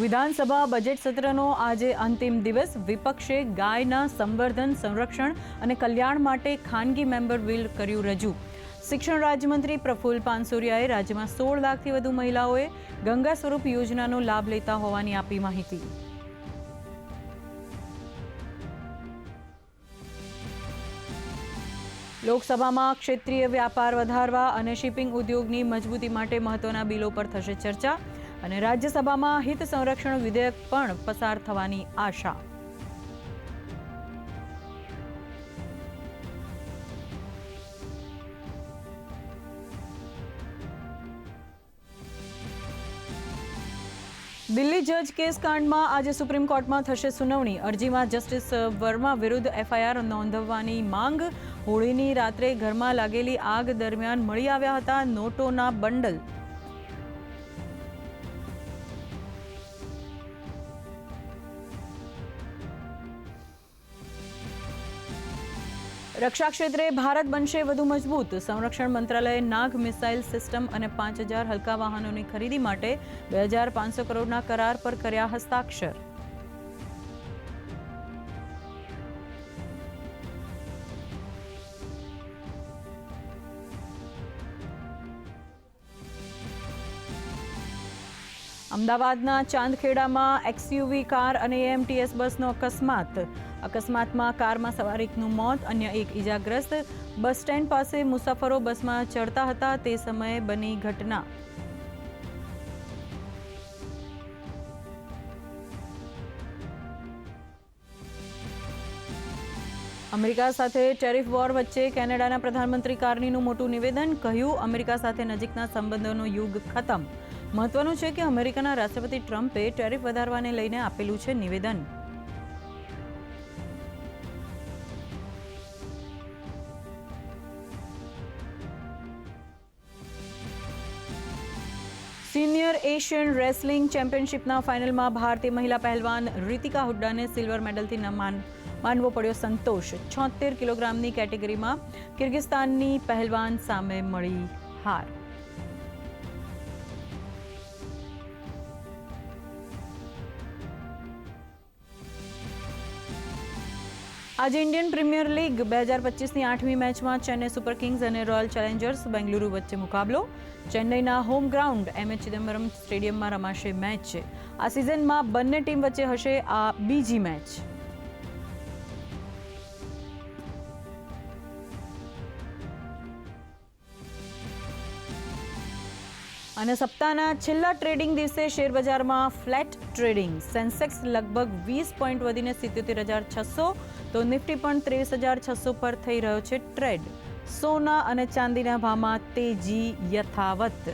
વિધાનસભા બજેટ સત્રનો આજે અંતિમ દિવસ. વિપક્ષે ગાયના સંવર્ધન, સંરક્ષણ અને કલ્યાણ માટે ખાનગી મેમ્બર બિલ કર્યું રજૂ. શિક્ષણ રાજ્યમંત્રી પ્રફુલ પાનસુરિયાએ રાજ્યમાં સોળ લાખથી વધુ મહિલાઓએ ગંગા સ્વરૂપ યોજનાનો લાભ લેતા હોવાની આપી માહિતી. લોકસભામાં ક્ષેત્રીય વ્યાપાર વધારવા અને શિપિંગ ઉદ્યોગની મજબૂતી માટે મહત્વના બિલો પર થશે ચર્ચા. અને રાજ્યસભામાં હિત સંરક્ષણ વિધેયક પણ પસાર થવાની આશા. દિલ્હી જજ કેસ કાંડમાં આજે સુપ્રીમ કોર્ટમાં થશે સુનાવણી. અરજીમાં જસ્ટિસ વર્મા વિરુદ્ધ એફઆઈઆર નોંધવવાની માંગ. હોળીની રાત્રે ઘરમાં લાગેલી આગ દરમિયાન મળી આવ્યા હતા નોટોના બંડલ. રક્ષા ક્ષેત્રે ભારત બનશે વધુ મજબૂત. સંરક્ષણ મંત્રાલયે નાગ મિસાઇલ સિસ્ટમ અને પાંચ હજાર હલકા વાહનોની ખરીદી માટે બે હજાર પાંચસો કરોડના કરાર પર કર્યા હસ્તાક્ષર. અમદાવાદના ચાંદખેડામાં એક્સયુવી કાર અને એએમટીએસ બસનો અકસ્માત. અકસ્માતમાં કારમાં સવાર એકનું મોત, અન્ય એક ઇજાગ્રસ્ત બસ સ્ટેન્ડ પાસે મુસાફરો બસમાં ચડતા હતા, તે સમયે બની ઘટના. અમેરિકા સાથે ટેરિફ વોર વચ્ચે કેનેડાના પ્રધાનમંત્રી કાર્નીનું મોટું નિવેદન, કહ્યું, અમેરિકા સાથે નજીકના સંબંધોનો યુગ ખતમ. મહત્વનું છે કે અમેરિકાના રાષ્ટ્રપતિ ટ્રમ્પે ટેરિફ વધારવાને લઈને આપેલું છે નિવેદન. સિનિયર એશિયન રેસલિંગ ચેમ્પિયનશિપના ફાઇનલમાં ભારતીય મહિલા પહેલવાન રીતિકા હુડ્ડાને સિલ્વર મેડલથી માન, માનવો પડ્યો સંતોષ. છોતેર કિલોગ્રામની કેટેગરીમાં કિર્ગિસ્તાનની પહેલવાન સામે મળી હાર. આજે ઇન્ડિયન પ્રીમિયર લીગ બે હજાર પચીસની આઠમી મેચમાં ચેન્નઈ સુપર કિંગ્સ અને રોયલ ચેલેન્જર્સ બેંગલુરુ વચ્ચે મુકાબલો. ચેન્નઈના home ground M H Chidambaram સ્ટેડિયમમાં રમાશે મેચ. આ સિઝનમાં બંને ટીમ વચ્ચે હશે આ બીજી મેચ. અને સપ્તાહના છેલ્લા ટ્રેડિંગ દિવસે શેરબજારમાં ફ્લેટ ટ્રેડિંગ. સેન્સેક્સ લગભગ વીસ પોઈન્ટ વધીને સિત્યોતેર હજાર છસો, તો નિફ્ટી પણ ત્રેવીસ હજાર છસો પર થઈ રહ્યો છે ટ્રેડ. સોના અને ચાંદીના ભાવમાં તેજી યથાવત.